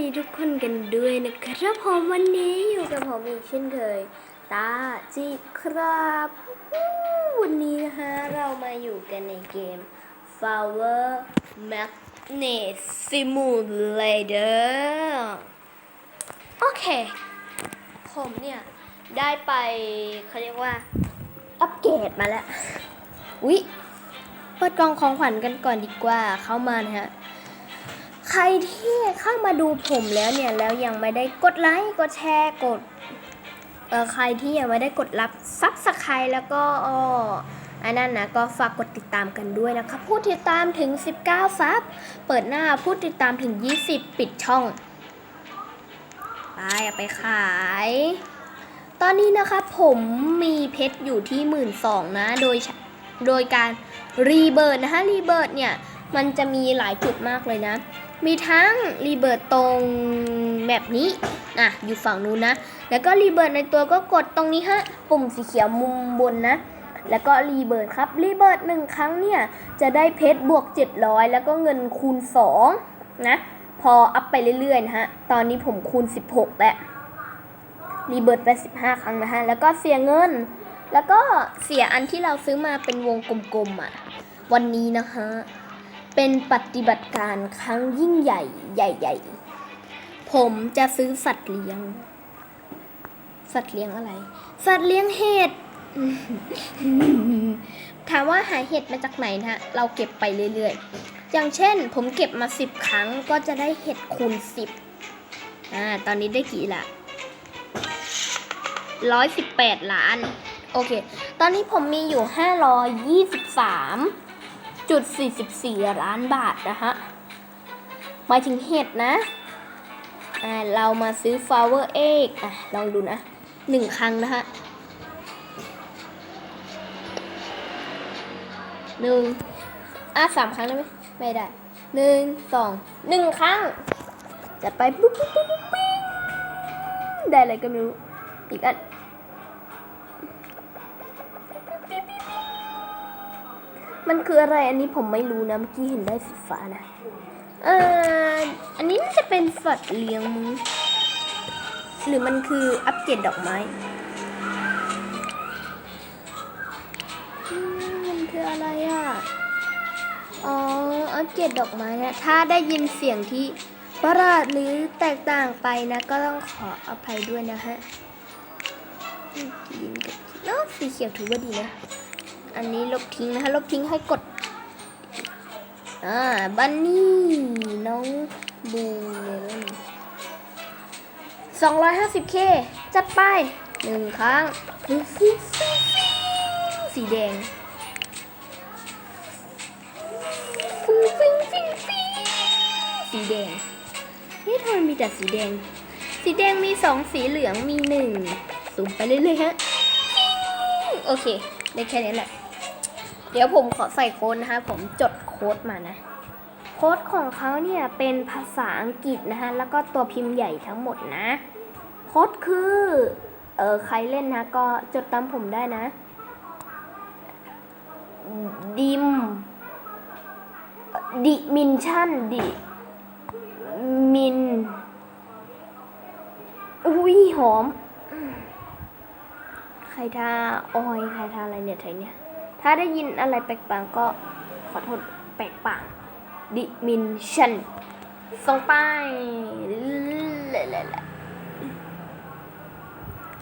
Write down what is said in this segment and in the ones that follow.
ดีทุกคนกันด้วยนะครับผมวันนี้อยู่กับผมอีกเช่นเคย ตาจิครับวันนี้นะคะเรามาอยู่กันในเกม Flower Magnet Simulator โอเค ผมเนี่ย ได้ไปเขาเรียกว่า อัปเกรดมาแล้วอุ๊ย เปิดกล่องของขวัญกันก่อนดีกว่าเข้ามานะฮะ ใครที่เข้ามาดูผมแล้วเนี่ยแล้วยังไม่ได้กดไลค์กดแชร์กดเออใครที่ยังไม่ได้กดรับซับสไครต์แล้วก็อ้ออันนั้นนะก็ฝากกดติดตามกันด้วยนะคะผู้ติดตามถึง 19ซับเปิดหน้าผู้ติดตามถึง 20 ปิดช่องไปเอาไปขาย ตอนนี้นะคะผมมีเพชรอยู่ที่หมื่นสองนะโดยโดยการรีเบิร์ดนะคะรีเบิร์ดเนี่ยมันจะมีหลายจุดมากเลยนะ มีทั้งรีเบิร์ดตรงแบบนี้อะอยู่ฝั่งนู้นนะ แล้วก็รีเบิร์ดในตัวก็กดตรงนี้ฮะ ปุ่มสีเขียวมุมบนนะ แล้วก็รีเบิร์ดครับ รีเบิร์ดหนึ่งครั้งเนี่ย จะได้เพชรบวก 700 แล้วก็เงินคูณ 2 นะ พออัพไปเรื่อยๆนะฮะ ตอนนี้ผมคูณ 16 แล้ว รีเบิร์ดไป 15 ครั้งนะฮะ แล้วก็เสียเงิน แล้วก็เสียอันที่เราซื้อมาเป็นวงกลมๆอะ วันนี้นะคะ เป็นปฏิบัติการครั้งยิ่งใหญ่ใหญ่ๆ ผมจะซื้อสัตว์เลี้ยง สัตว์เลี้ยงอะไร สัตว์เลี้ยงเห็ด ถามว่าหาเห็ดมาจากไหนนะฮะเราเก็บไปเรื่อยๆ อย่างเช่น ผมเก็บมา10ครั้งก็จะได้เห็ดคูณ10อ่า ตอนนี้ได้กี่ละ118ล้าน โอเค ตอนนี้ผมมีอยู่523จุด 44 ล้านบาทนะฮะหมายถึงเห็ดนะอ่าเรามาซื้อ flower egg อะลองดูนะหนึ่งครั้งนะฮะหนึ่งอะสามครั้งได้ไหมไม่ได้หนึ่งสองหนึ่งครั้ง จัดไปปุ๊บปุ๊บปุ๊บปุ๊บได้อะไรก็ไม่รู้อีกอัน มันคืออะไรอันนี้ผมไม่รู้นะเมื่อกี้เห็นได้สีฟ้านะ เอออันนี้น่าจะเป็นสัตว์เลี้ยงมั้งหรือมันคืออัปเกรดดอกไม้อืมมันคืออะไรอะ อ๋อ อัปเกรดดอกไม้นะถ้าได้ยินเสียงที่ประหลาดหรือแตกต่างไปนะ ก็ต้องขออภัยด้วยนะฮะกินกับเนาะสีเขียวถือว่าดีนะ อันนี้ลบทิ้งนะคะลบทิ้งให้กด อ่า บันนี่น้องบูเลนสองร้อยห้าสิบเคจัดไปหนึ่งครั้งฟิวฟิวฟิวฟิวสีแดงฟิวฟิวฟิวฟิวสีแดงนี่ทำไมมีแต่สีแดง สีแดงมีสองสีเหลืองมีหนึ่งสูงไปเรื่อยๆฮะ โอเค ได้แค่นี้แหละ เดี๋ยวผมขอใส่โค้ดนะคะ ผมจดโค้ดมานะ โค้ดของเขาเนี่ยเป็นภาษาอังกฤษนะคะ แล้วก็ตัวพิมพ์ใหญ่ทั้งหมดนะ โค้ดคือ เออใครเล่นนะ ก็จดตามผมได้นะ ดิม ดิมินชั่น ดิมิน อุ้ยหอม ใครทาออย ใครทาอะไรเนี่ยไทยเนี่ย ถ้าได้ยินอะไรแปลกๆก็ขอโทษแปลกปากดิมินชันส่งไปเลย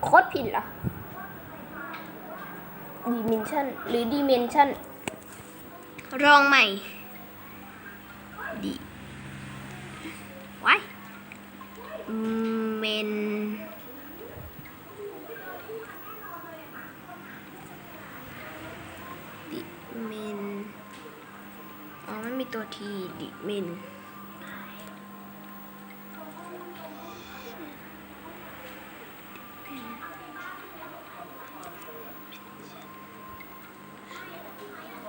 โคตรผิดเหรอดิมินชันหรือดิเมนชันรองใหม่ดิไว้เมน เมน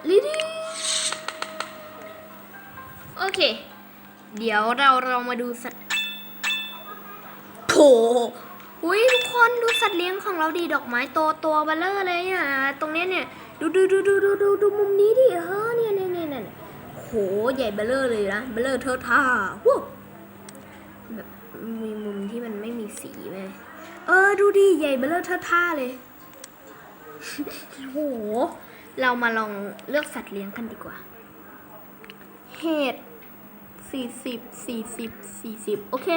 ลิดีโอเค เดี๋ยวเราเรามาดูสัตว์โถอุ้ยทุกคนดูสัตว์เลี้ยงของเราดีดอกไม้โตตัวเบลเลอร์เลยอะ ตรงเนี้ยเนี่ย ดูดูดูดูดูดูดูมุมนี้ดิเฮ้ โห ใหญ่เบลเลอร์เลยนะ เบลเลอร์เทอท่าวู้แบบมีมุมที่มันไม่มีสีไหมเออ ดูดิ ใหญ่เบลเลอร์เทอท่าเลย โห เรามาลองเลือกสัตว์เลี้ยงกันดีกว่า เห็ดสี่สิบสี่สิบสี่สิบโอเค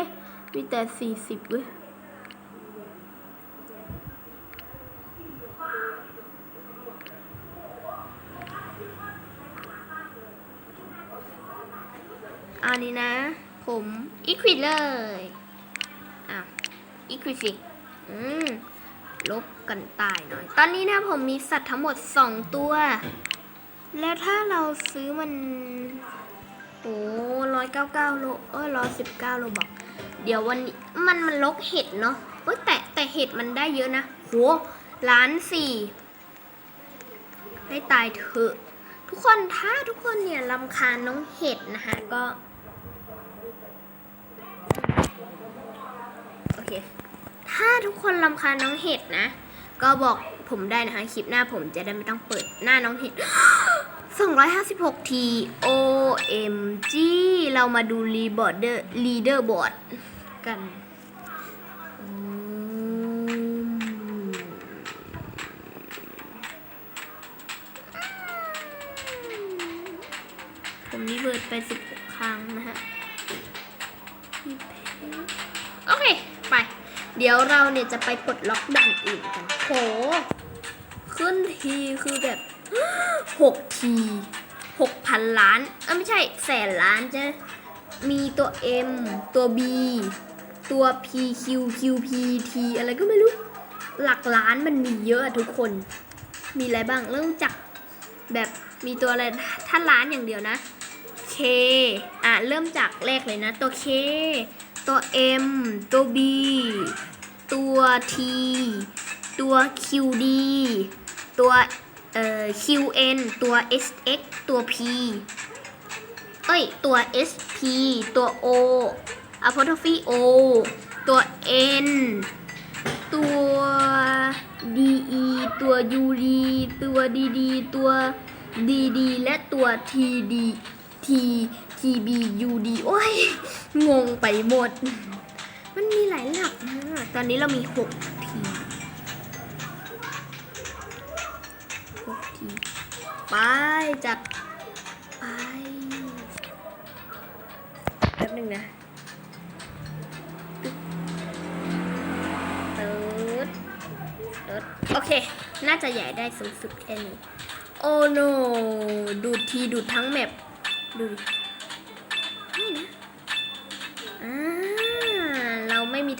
มีแต่สี่สิบเว้ย เลย อะ อีควิดสิอืม ลบกันตายหน่อย ตอนนี้นะผมมีสัตว์ทั้งหมด 2 ตัว แล้วถ้าเราซื้อมัน โอ้ร้อยเก้าเก้าโล เออร้อยสิบเก้าโลบอก เดี๋ยววันนี้มันมันลกเห็ดเนาะเอ้ยแต่แต่เห็ดมันได้เยอะนะ โหล้านสี่ให้ตายเถอะ ทุกคนถ้าทุกคนเนี่ยลำคาญน้องเห็ดนะคะก็ โอเค ถ้าทุกคนลำคาญน้องเห็ดนะ ก็บอกผมได้นะคะ คลิปหน้าผมจะได้ไม่ต้องเปิดหน้าน้องเห็ด 256ที OMG เรามาดูรีบอร์ดเดอร์ลีเดอร์บอร์ดกันผมรีเบิร์ดไป 16 ครั้งนะฮะ โอเค ไป เดี๋ยวเราเนี่ยจะไปปลดล็อกด่านอื่นกันโหขึ้นทีคือแบบหกทีหกพันล้านเอ้ยไม่ใช่แสนล้านจะมีตัว M ตัว B ตัว P Q Q P T อะไรก็ไม่รู้ หลักล้านมันมีเยอะอะทุกคน มีอะไรบ้างเริ่มจากแบบมีตัวอะไรถ้าล้านอย่างเดียวนะ K อะเริ่มจากแรกเลยนะ ตัว K ตัว M ตัว B ตัว T ตัว QD ตัวเอ่อ QN ตัว SX ตัว P เอ้ย ตัว SP ตัว O apostrophe O ตัว N ตัว DE ตัว UD ตัว DD ตัว DD และตัว TD T TB UD โอ้ย งงไปหมด มันมีหลายหลักนะตอนนี้เรามี 6 ที6ทีไป จัด ไปแป๊บหนึ่งนะตึ๊ดตึ๊ดโอเค น่าจะใหญ่ได้สูงสุดแค่นี้ โอ้โนดูดทีดูดทั้งแมปดูดิ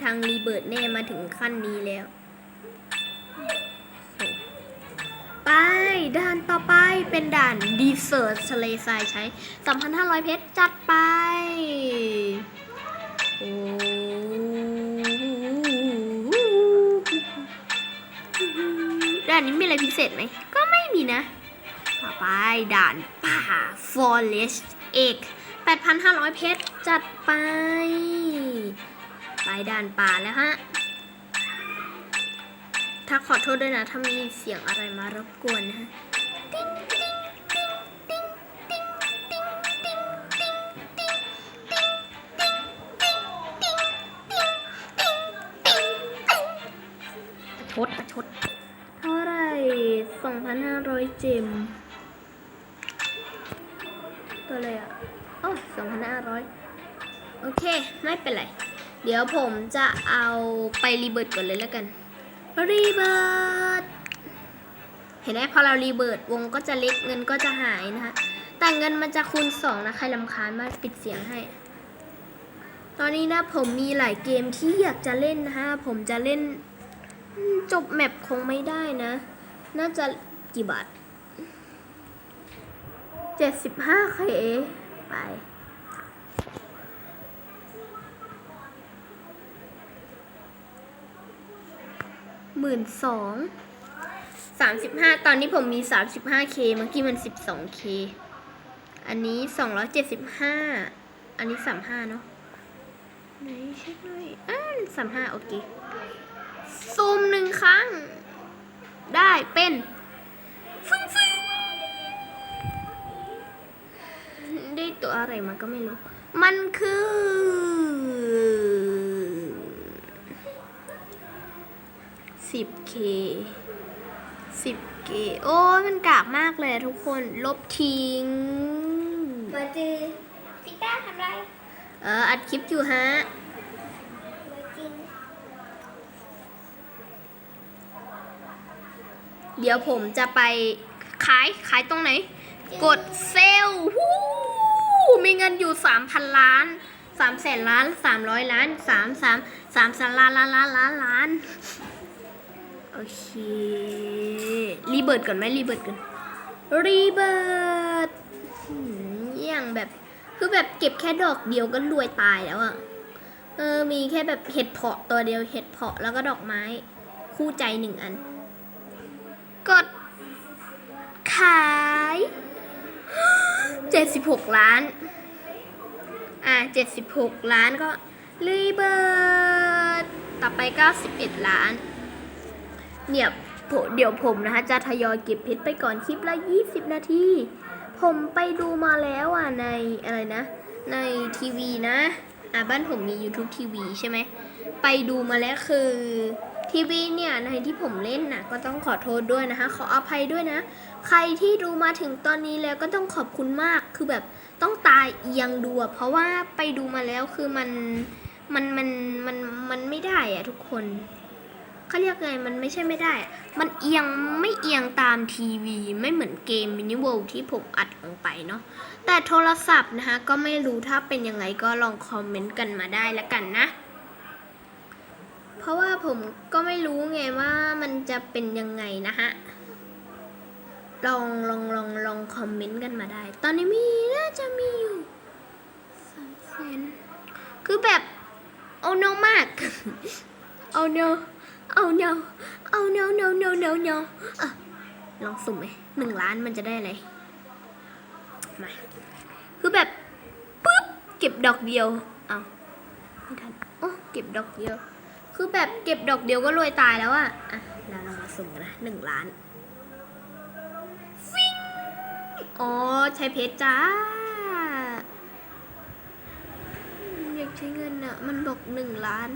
ทางรีเบิร์ดแน่มาถึงขั้นนี้แล้ว ไป ด่านต่อไปเป็นด่านดีเซอร์ทะเลทรายใช้ 3,500 เพชรจัดไป โอ้ด่านนี้มีอะไรพิเศษไหม ก็ไม่มีนะ ต่อไปด่านป่า Forest Egg 8,500 เพชรจัดไปายด่านป่าแล้วฮะ ถ้าขอโทษด้วยนะ ถ้ามีเสียงอะไรมารบกวนนะฮะชดชดเท่าไรสองพันห้าร้อยเจม ตัวเลยอะ โอ้สองพันห้าร้อยโอเค ไม่เป็นไร เดี๋ยวผมจะเอาไปรีเบิร์ดก่อนเลยแล้วกัน รีเบิร์ดเห็นไหมพอเรารีเบิร์ดวงก็จะเล็กเงินก็จะหายนะคะ แต่เงินมันจะคูณสองนะ ใครลำคาญมาปิดเสียงให้ ตอนนี้นะผมมีหลายเกมที่อยากจะเล่นนะคะ ผมจะเล่นจบแมปคงไม่ได้นะ น่าจะกี่บาท 75k ไป หมื่นสองสามสิบห้าตอนนี้ผมมีสามสิบห้าเคเมื่อกี้มันสิบสองเคอันนี้สองร้อยเจ็ดสิบห้าอันนี้สามห้าเนาะไหนเช็คหน่อยอ่าสามห้าโอเคซูมหนึ่งครั้ง ได้เป็นฟึ้งฟึ้งได้ตัวอะไรมาก็ไม่รู้ มันคือ 10k 10k โอ้ยมันกากมากเลยอะทุกคน ลบทิ้งมาจือพี่ต้าทำไร เออ อัดคลิปอยู่ฮะมาจริงเดี๋ยวผมจะไปขาย ขายตรงไหน กดเซลล์วู้มีเงินอยู่ 3,000 ล้าน3แสนล้าน 300 ล้าน 3 3 3สนล้านล้านล้านล้านล้าน โอเครีเบิร์ดก่อนไหมรีเบิร์ดก่อนรีเบิร์ดอย่างแบบคือแบบเก็บแค่ดอกเดียวก็รวยตายแล้วอะเออมีแค่แบบเห็ดเพาะตัวเดียวเห็ดเพาะแล้วก็ดอกไม้คู่ใจหนึ่งอัน กด ขาย76ล้าน อะ76ล้านก็รีเบิร์ดต่อไป91ล้าน เนี่ยเดี๋ยวผมนะคะจะทยอยเก็บเพชรไปก่อนคลิปละ 20 นาที ผมไปดูมาแล้วอะในอะไรนะ ในทีวีนะอะบ้านผมมี YouTube ทีวีใช่ไหม ไปดูมาแล้วคือทีวีเนี่ยในที่ผมเล่นนะก็ต้องขอโทษด้วยนะคะ ขออภัยด้วยนะ ใครที่ดูมาถึงตอนนี้แล้วก็ต้องขอบคุณมากคือแบบต้องตายเอียงดูอะเพราะว่าไปดูมาแล้วคือมันมันมันมันมันไม่ได้อะทุกคน เขาเรียกไงมันไม่ใช่ไม่ได้ มันเอียงไม่เอียงตามทีวีไม่เหมือนเกมมินิเวิลที่ผมอัดลงไปเนาะแต่โทรศัพท์นะคะก็ไม่รู้ถ้าเป็นยังไงก็ลองคอมเมนต์กันมาได้แล้วกันนะ เพราะว่าผมก็ไม่รู้ไงว่ามันจะเป็นยังไงนะฮะลองลองลองลองคอมเมนต์กันมาได้ ตอนนี้มีน่าจะมีอยู่สามแสนคือแบบเอาโนมากเอาโนอาโน เอาโนโนโนโนโนอะลองสุ่มไหมหนึ่งล้านมันจะได้อะไร มา คือแบบปุ๊บเก็บดอกเดียว เอาไม่ทันโอ้เก็บดอกเดียว คือแบบเก็บดอกเดียวก็รวยตายแล้วอะอะแล้วเรามาสุ่มกันนะหนึ่งล้านฟิงอ๋อใช้เพชรจ้าอืมอยากใช้เงินอะมันบอกหนึ่งล้าน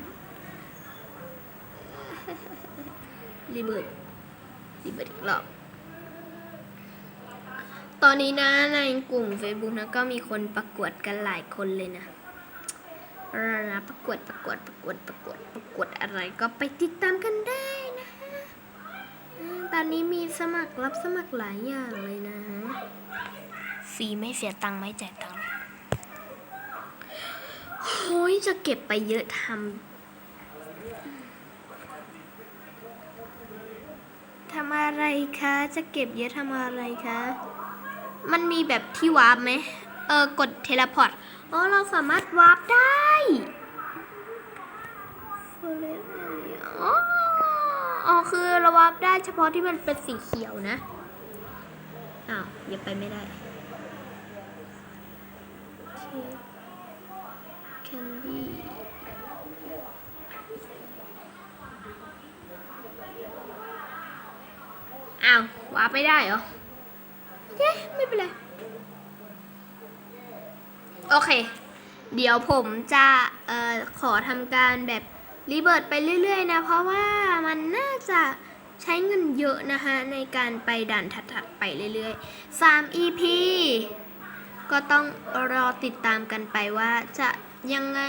รีเบิร์ดรีเบิร์ดอีกรอบ ตอนนี้นะในกลุ่ม Facebook นะก็มีคนประกวดกันหลายคนเลยนะอะไรนะประกวดประกวดประกวดประกวดประกวดอะไรก็ไปติดตามกันได้นะอืมตอนนี้มีสมัครรับสมัครหลายอย่างเลยนะฟรีไม่เสียตังค์ไม่จ่ายตังค์โอ้ยจะเก็บไปเยอะทำำอะไรคะ จะเก็บเยอะทำอะไรคะ มันมีแบบที่วาร์ปไหม เออกดเทเลพอร์ต อ๋อ เราสามารถวาร์ปได้อ๋ออ๋อคือเราวาร์ปได้เฉพาะที่มันเป็นสีเขียวนะ อ้าวอย่าไปไม่ได้แคนดี้ อ้าววาร์ปไม่ได้เหรอเย้ไม่เป็นไร โอเค เดี๋ยวผมจะเอ่อขอทำการแบบรีเบิร์ดไปเรื่อยๆนะ เพราะว่ามันน่าจะใช้เงินเยอะนะคะในการไปด่านถัดๆไปเรื่อยๆ 3 EP ก็ต้องรอติดตามกันไปว่าจะยังไง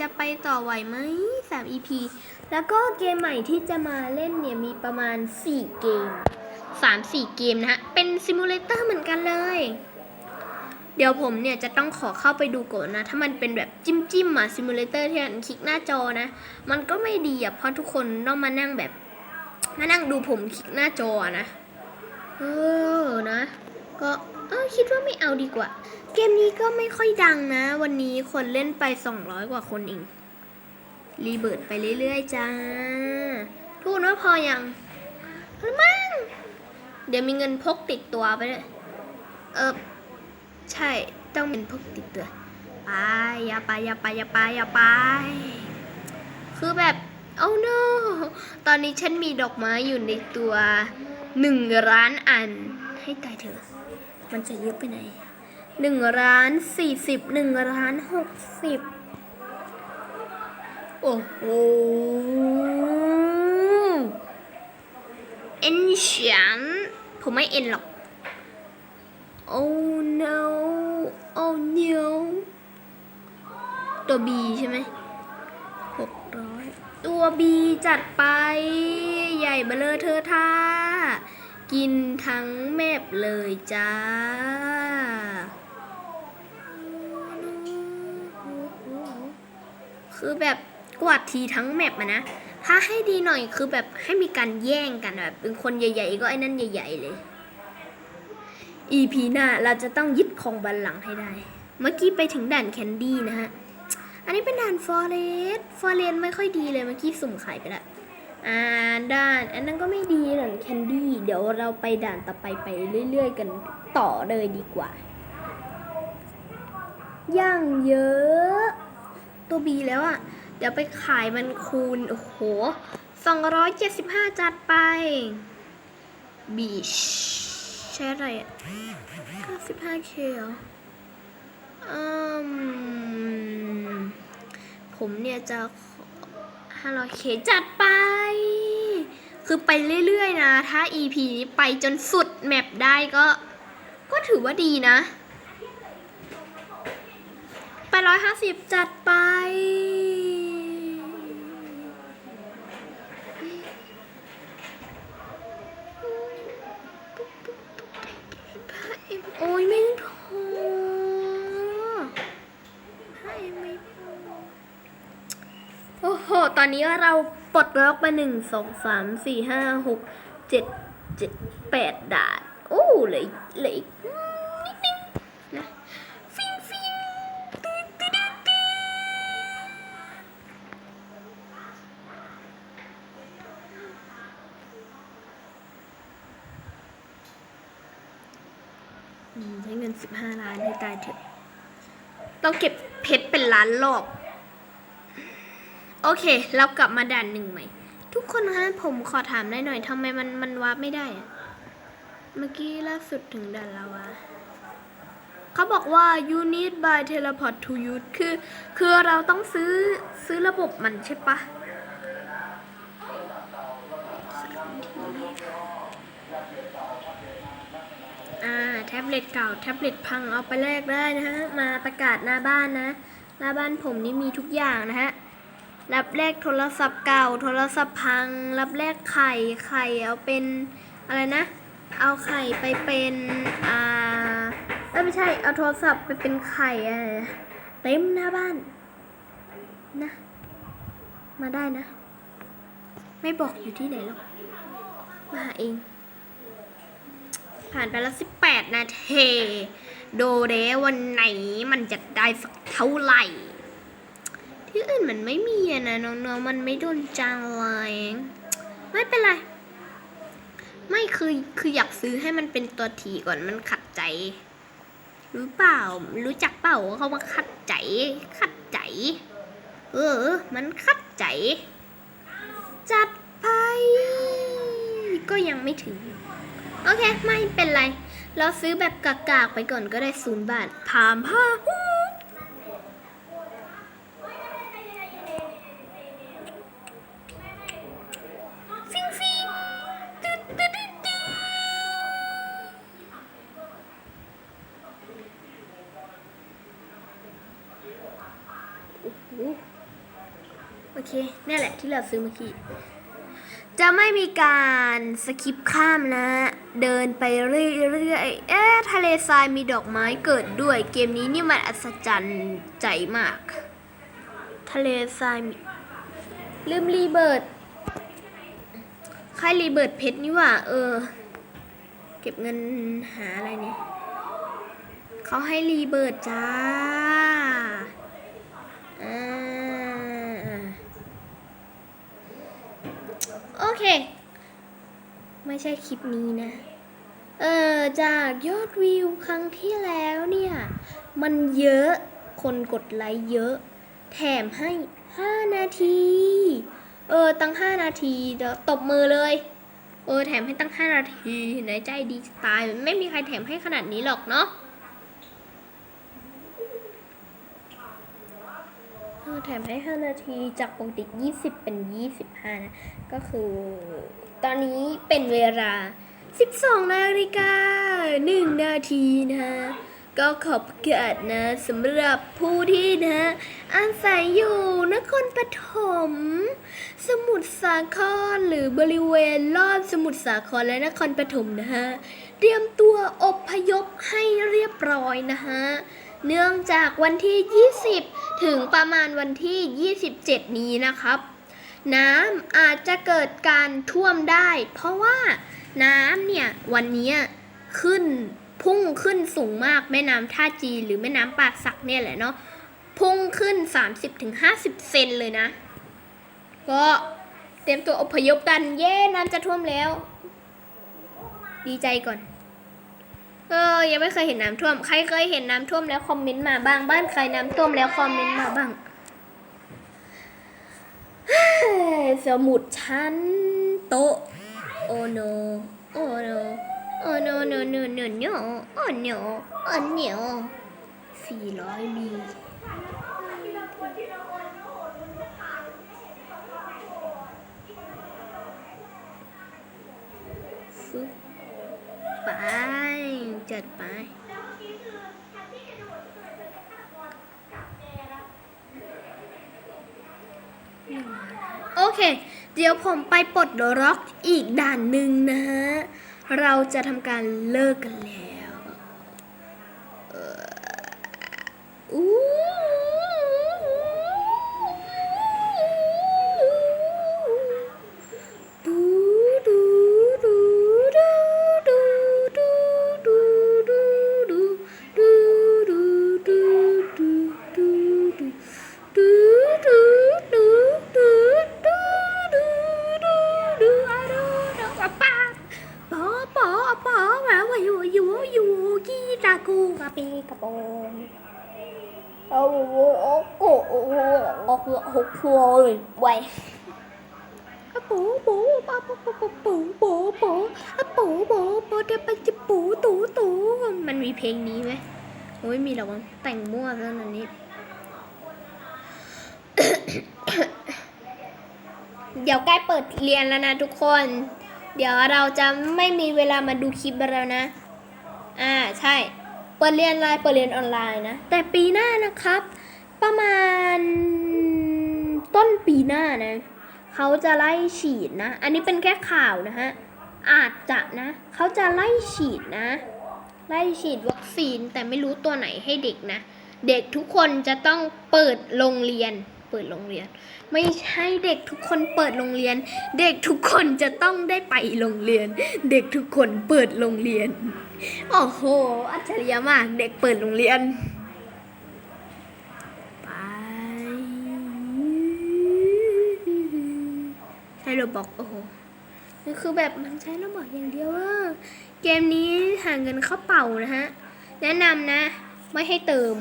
จะไปต่อไหวไหม3 EP แล้วก็เกมใหม่ที่จะมาเล่นเนี่ยมีประมาณ 4 เกม 3 4 เกมนะฮะ เป็นซิมูเลเตอร์เหมือนกันเลย เดี๋ยวผมเนี่ยจะต้องขอเข้าไปดูก่อนนะ ถ้ามันเป็นแบบจิ้มจิ้มอะซิมูเลเตอร์ที่มันคลิกหน้าจอนะ มันก็ไม่ดีอะเพราะทุกคนต้องมานั่งแบบมานั่งดูผมคลิกหน้าจอนะ เออนะ ก็เออคิดว่าไม่เอาดีกว่า เกมนี้ก็ไม่ค่อยดังนะ วันนี้คนเล่นไป 200 กว่าคนเองรีเบิร์ดไปเรื่อยๆจ้าทุกคนว่าพออยังพอมั้ง เดี๋ยวมีเงินพกติดตัวไปเลยเออใช่ต้องเป็นพกติดตัวไปอย่าไปอย่าไปอย่าไปอย่าไป คือแบบโอ้ no ตอนนี้ฉันมีดอกไม้อยู่ในตัวหนึ่งล้านอัน ให้ตายเถอะ มันจะเยอะไปไหนหนึ่งล้านสี่สิบหนึ่งล้านหกสิบโอ้โห อ็นฉันผมไม่เอ็นหรอก oh no oh no ตัว B ใช่ไหมหกร้อยตัว B จัดไป ใหญ่เบลอเธอท่า กินทั้งแมปเลยจ้า คือแบบกวาดทีทั้งแมปอะนะ ถ้าให้ดีหน่อยคือแบบให้มีการแย่งกันแบบเป็นคนใหญ่ ๆ ก็ไอ้นั่นใหญ่ ๆ เลย EP หน้าเราจะต้องยึดของบัลลังก์ให้ได้ เมื่อกี้ไปถึงด่านแคนดี้นะฮะ อันนี้เป็นด่านฟอเรสฟอเรสไม่ค่อยดีเลยเมื่อกี้สุ่มขายไปละอ่าด่าน อันนั้นก็ไม่ดีด่านแคนดี้เดี๋ยวเราไปด่านต่อไปไปเรื่อย ๆ กันต่อเลยดีกว่า ย่างเยอะ ตัวบีแล้วอะ่ะ เดี๋ยวไปขายมันคูณ โอ้โห 275 จัดไป บีชใช่อะไรอะ 95k เหรออืมผมเนี่ยจะขอ 500k จัดไป คือไปเรื่อยๆนะ ถ้า EP นี้ไปจนสุดแมปได้ก็ ก็ถือว่าดีนะ ไปร้อยห้าสิบจัดไป โอ้ยไม่พอให้ไม่พอโอ้โห ตอ นี้เราปลดล็อกไปหนึ่งสองสามสี่ห้าหกเจ็ดเจ็ดแปดด่านโอ้เหลยเหลยนิดนึงนะฟิงฟิงตึ๊ดตึ๊ดตึ๊ดตึ๊ดอืมใช้เงินสิบห้าล้านให้ตายเถอะต้องเก็บเพชรเป็นล้านรอบ โอเค เรากลับมาด่านหนึ่งใหม่ ทุกคนคะผมขอถามได้หน่อยทำไมมันมันวาร์ปไม่ได้อะเมื่อกี้ล่าสุดถึงด่านลาวาเขาบอกว่า you need buy teleport to use คือ คือเราต้องซื้อซื้อระบบมันใช่ปะอ่าแท็บเล็ตเก่า แท็บเล็ตพังเอาไปแลกได้นะฮะ มาประกาศหน้าบ้านนะ หน้าบ้านผมนี่มีทุกอย่างนะฮะ รับแลกโทรศัพท์เก่า โทรศัพท์พัง รับแลกไข่ ไข่เอาเป็นอะไรนะ เอาไข่ไปเป็นอ่าไม่ใช่ เอาโทรศัพท์ไปเป็นไข่อะเต็มหน้าบ้านนะ มาได้นะ ไม่บอกอยู่ที่ไหนหรอก มาหาเอง ผ่านไปแล้ว18นาที โดเรวันไหนมันจะได้สักเท่าไหร่ ที่อื่นมันไม่มีอะนะน้องๆมันไม่โดนจางเลยไม่เป็นไร ไม่คือคืออยากซื้อให้มันเป็นตัวทีก่อนมันขัดใจ รู้เปล่า รู้จักเปล่าเขามาขัดใจ ขัดใจ เออ มันขัดใจ จัดไปก็ยังไม่ถึง โอเค ไม่เป็นไร เราซื้อแบบกากๆไปก่อนก็ได้ศูนย์บาทพามผ้า เคนี่แหละที่เราซื้อเมื่อกี้จะไม่มีการสคิปข้ามนะ เดินไปเรื่อยๆ เอ๊ะทะเลทรายมีดอกไม้เกิดด้วย เกมนี้นี่มันอัศจรรย์ใจมาก ทะเลทรายลืมรีเบิร์ดใครรีเบิร์ดเพชรนี่ว่า เออ เก็บเงินหาอะไรเนี่ย เขาให้รีเบิร์ดจ้า อ่า โอเค ไม่ใช่คลิปนี้นะ เออจากยอดวิวครั้งที่แล้วเนี่ย มันเยอะคนกดไลค์เยอะ แถมให้ 5 นาที เออ ตั้ง 5 นาทีเดี๋ยวตบมือเลย เออ แถมให้ตั้ง 5 นาที ไหนใจดีตาย ไม่มีใครแถมให้ขนาดนี้หรอกเนาะ เออ แถมให้ 5 นาทีจากปกติ 20 เป็น 25 นะ ก็คือ ตอนนี้เป็นเวลา 12 นาฬิกา 1 นาทีนะ ก็ขอบเกิดนะสำหรับผู้ที่นะอาศัยอยู่นครปฐม สมุทรสาครหรือบริเวณรอบสมุทรสาครและนครปฐมนะฮะ เตรียมตัวอบพยพให้เรียบร้อยนะฮะ เนื่องจากวันที่ 20 ถึงประมาณวันที่ 27 นี้นะครับ น้ำอาจจะเกิดการท่วมได้ เพราะว่าน้ำเนี่ยวันนี้ขึ้นพุ่งขึ้นสูงมากแม่น้ำท่าจีหรือแม่น้ำปากสักเนี่ยแหละเนาะพุ่งขึ้น 30-50 เซนเลยนะ ก็เตรียมตัวอพยพกันเย้น้ำจะท่วมแล้ว ดีใจก่อน เออ ยังไม่เคยเห็นน้ำท่วม ใครเคยเห็นน้ำท่วมแล้วคอมเมนต์มาบ้าง บ้านใครน้ำท่วมแล้วคอมเมนต์มาบ้าง สมุดชั้นโต๊ะ โอโน โอโน โอโนโนโนโนโนโอโนโอโนสี่ร้อยมีฟึบไป จัดไปโอเค เดี๋ยวผมไปปลดล็อกอีกด่านหนึ่งนะฮะ เราจะทำการเลิกกันแล้ว ตากูกะปีกระโปงโอ้โหโอ้โหโอ้โหโอ้โหกพัวเลยไวปูปูปะปูปูปูปูปูปูปูปูปูเดี๋ยวไปจะปูตูตูมันมีเพลงนี้ไหมโอ้ยมีหรอกมั้งแต่งมั่วแล้วนันนี้เดี๋ยวใกล้เปิดเรียนแล้วนะทุกคน เดี๋ยวเราจะไม่มีเวลามาดูคลิปแล้วนะ อ่าใช่ เปิดเรียนไลน์เปิดเรียนออนไลน์นะ แต่ปีหน้านะครับ ประมาณต้นปีหน้านะ เขาจะไล่ฉีดนะ อันนี้เป็นแค่ข่าวนะฮะ อาจจะนะ เขาจะไล่ฉีดนะ ไล่ฉีดวัคซีนแต่ไม่รู้ตัวไหนให้เด็กนะ เด็กทุกคนจะต้องเปิดโรงเรียน เปิดโรงเรียน ไม่ใช่เด็กทุกคนเปิดโรงเรียน เด็กทุกคนจะต้องได้ไปโรงเรียน เด็กทุกคนเปิดโรงเรียนโอ้โหอัจฉริยะมาก เด็กเปิดโรงเรียนไปใช้โรบอกโอ้โหนี่คือแบบมันใช้โรบอกอย่างเดียวว่าเกมนี้หาเงินเข้าเป่านะฮะแนะนำนะ ไม่ให้เติม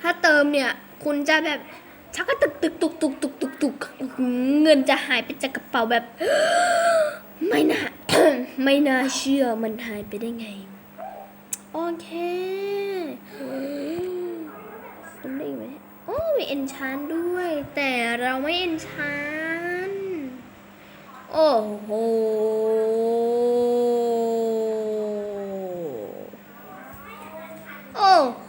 ถ้าเติมเนี่ย คุณจะแบบชักกระตุกตุกตุกตุกตุกตุกตุกเงินจะหายไปจากกระเป๋าแบบ ไม่น่าไม่น่าเชื่อมันหายไปได้ไง โอเคทำได้ไหมโอ้มีเอนชานด้วย แต่เราไม่เอนชานโอ้โหโอ้โห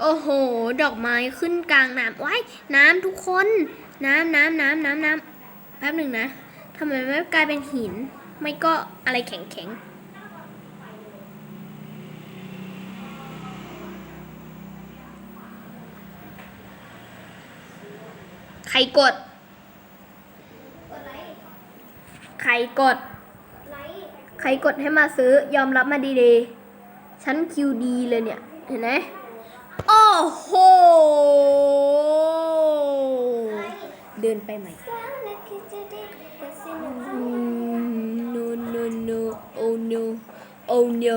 โอ้โห ดอกไม้ขึ้นกลางน้ำว้ายน้ำทุกคน น้ำน้ำน้ำน้ำน้ำแป๊บหนึ่งนะทำไมไม่กลายเป็นหิน ไม่ก็อะไรแข็งแข็งใครกด ใครกด ใครกดให้มาซื้อยอมรับมาดีๆ ฉันคิวดีเลยเนี่ย เห็นไหม โห เดินไปใหมนูนูนูโอ้ no โอ้ no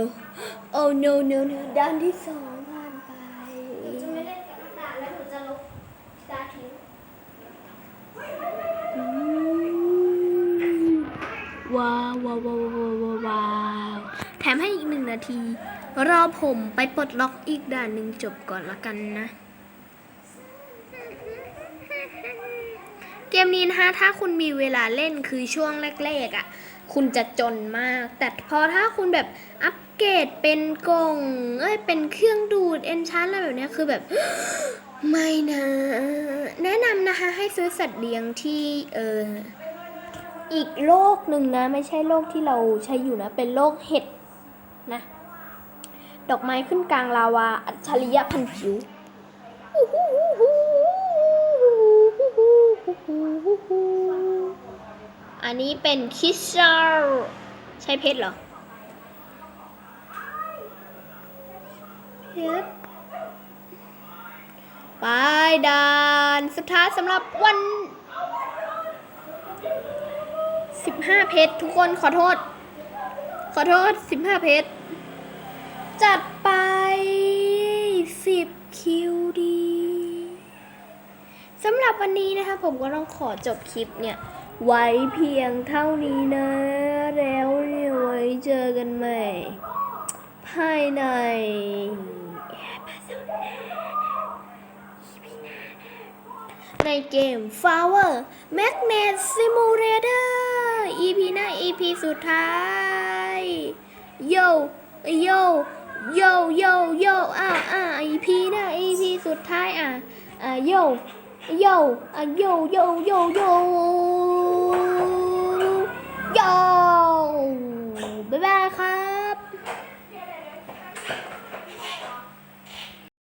โอ้ no no no ด้านที่สอง อผมไปปลดล็อกอีกด่านหนึ่งจบก่อนละกันนะ เกมนี้นะคะถ้าคุณมีเวลาเล่นคือช่วงแรกๆอะ่ะ คุณจะจนมาก แต่พอถ้าคุณแบบอัปเกรดเป็นกล่องเอ้ยเป็นเครื่องดูดเอนชานอะไรแบบเนี้ยคือแบบไม่นะ แนะนำนะคะให้ซื้อสัตว์เลี้ยงที่เอออีกโลกหนึ่งนะ ไม่ใช่โลกที่เราใช้อยู่นะ เป็นโลกเห็ดนะ ดอกไม้ขึ้นกลางลาวา อัจฉริยะพันผิว อันนี้เป็นคิสเซอร์ใช่เพชรเหรอ เพชรไปด่านสุดท้ายสำหรับวัน 15 เพชรทุกคนขอโทษ ขอโทษ 15 เพชร จัดไป10คิวดีสำหรับวันนี้นะคะผมก็ต้องขอจบคลิปเนี่ย ไว้เพียงเท่านี้นะ แล้วเนี่ยไว้เจอกันใหม่ ภายในในเกม Flower Magnet Simulator EP หน้า EP สุดท้าย โย โย โยโยโยอ่าอ่าอีพีนะอีพีสุดท้ายอ่าอ่าโยโยอ่าโยโยโยโยโยบ๊ายบายครับ